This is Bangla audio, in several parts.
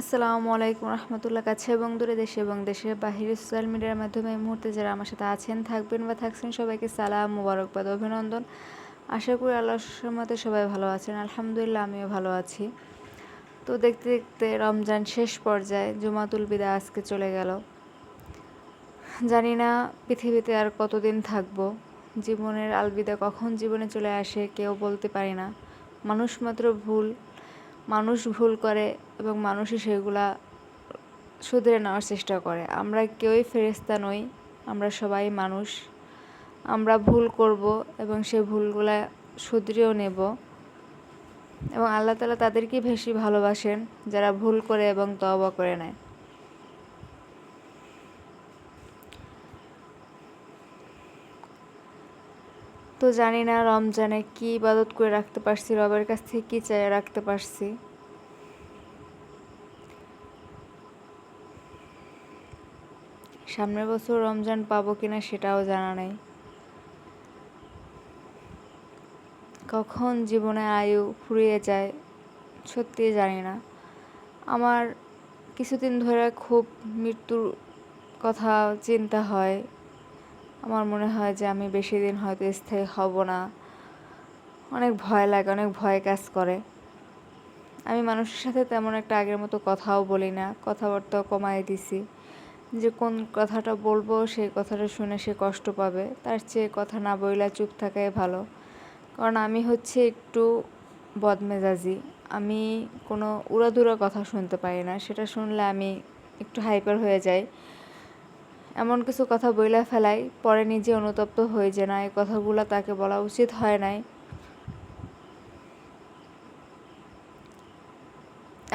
আসসালামু আলাইকুম রহমতুল্লাহ, কাছে এবং দূরে দেশে এবং দেশের বাহিরে সোশ্যাল মিডিয়ার মাধ্যমে এই মুহূর্তে যারা আমার সাথে আছেন, থাকবেন বা থাকছেন, সবাইকে সালাম, মুবারকবাদ, অভিনন্দন। আশা করি আল্লাহর মতে সবাই ভালো আছেন। আলহামদুলিল্লাহ, আমিও ভালো আছি। তো দেখতে দেখতে রমজান শেষ পর্যায়ে জুমাতুল বিদা আজকে চলে গেল। জানি না পৃথিবীতে আর কতদিন থাকব। জীবনের আলবিদা কখন জীবনে চলে আসে কেউ বলতে পারি না। মানুষ মাত্র ভুল মানুষ ভুল করে এবং মানুষই সেগুলা শুধরে নেওয়ার চেষ্টা করে। আমরা কেউই ফেরেস্তা নই, আমরা সবাই মানুষ। আমরা ভুল করব এবং সে ভুলগুলা শুধরেও নেব। এবং আল্লাহ তালা তাদেরকেই বেশি ভালোবাসেন, যারা ভুল করে এবং তবা করে নেয়। তো জানি না রমজানে কি ইবাদত করে রাখতে পারছি, রবের কাছ থেকে কী চাই রাখতে পারছি। সামনের বছর রমজান পাবো কিনা সেটাও জানা নেই। কখন জীবনে আয়ু ফুরিয়ে যায় সত্যি জানি না। আমার কিছুদিন ধরে খুব মৃত্যুর কথা চিন্তা হয়। আমার মনে হয় যে আমি বেশি দিন হয়তো স্থায়ী হব না। অনেক ভয় লাগে, অনেক ভয় কাজ করে। আমি মানুষের সাথে তেমন একটা আগের মতো কথাও বলি না, কথাবার্তাও কমাই দিছি। যে কোন কথাটা বলব, সেই কথাটা শুনে সে কষ্ট পাবে। তার চেয়ে কথা না বইলা চুপ থাকাই ভালো। কারণ আমি হচ্ছে একটু বদমেজাজি। আমি কোনো উড়াদুরা কথা শুনতে পারি না। সেটা শুনলে আমি একটু হাইপার হয়ে যাই। এমন কিছু কথা বইলা ফেলাই, পরে নিজে অনুতপ্ত হয়ে যে না। এই কথাগুলো তাকে বলা উচিত হয় নাই।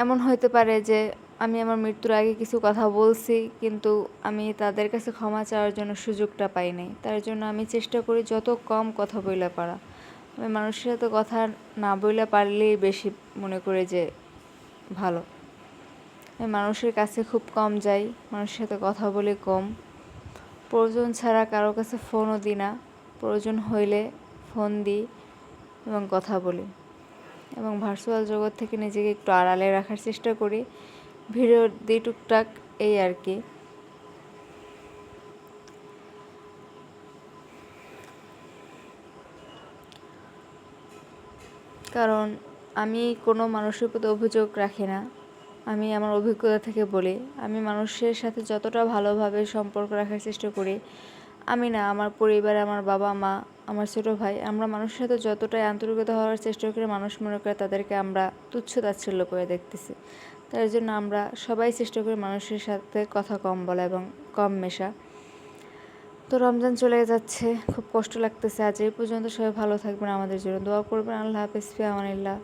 এমন হইতে পারে যে, আমি আমার মৃত্যুর আগে কিছু কথা বলছি, কিন্তু আমি তাদের কাছে ক্ষমা চাওয়ার জন্য সুযোগটা পাই নাই। তার জন্য আমি চেষ্টা করি যত কম কথা বইলা পারা। আমি মানুষের সাথে কথা না বইলা পারলেই বেশি মনে করে যে ভালো। আমি মানুষের কাছে খুব কম যাই, মানুষের সাথে কথা বলি কম। প্রয়োজন ছাড়া কারও কাছে ফোনও দিই না প্রয়োজন হইলে ফোন দিই এবং কথা বলি। এবং ভার্চুয়াল জগৎ থেকে নিজেকে একটু আড়ালে রাখার চেষ্টা করি। ভিডিও দিই টুকটাক এই আর কি। কারণ আমি কোনো মানুষের প্রতি অভিযোগ রাখি না। আমি আমার অভিজ্ঞতা থেকে বলি, আমি মানুষের সাথে যতটা ভালোভাবে সম্পর্ক রাখার চেষ্টা করি, আমি না, আমার পরিবারে, আমার বাবা মা, আমার ছোটো ভাই, আমরা মানুষের সাথে যতটাই আন্তরিকতা হওয়ার চেষ্টা করি, মানুষ মনে করে তাদেরকে আমরা তুচ্ছ তাচ্ছিল্য করে দেখতেছি। তার জন্য আমরা সবাই চেষ্টা করি মানুষের সাথে কথা কম বলা এবং কম মেশা। তো রমজান চলে যাচ্ছে, খুব কষ্ট লাগতেছে, আজ এই পর্যন্ত সবাই ভালো থাকবেন, আমাদের জন্য দোয়া করবেন, আল্লাহ হাফিজ, ফিয়ামানিল্লাহ।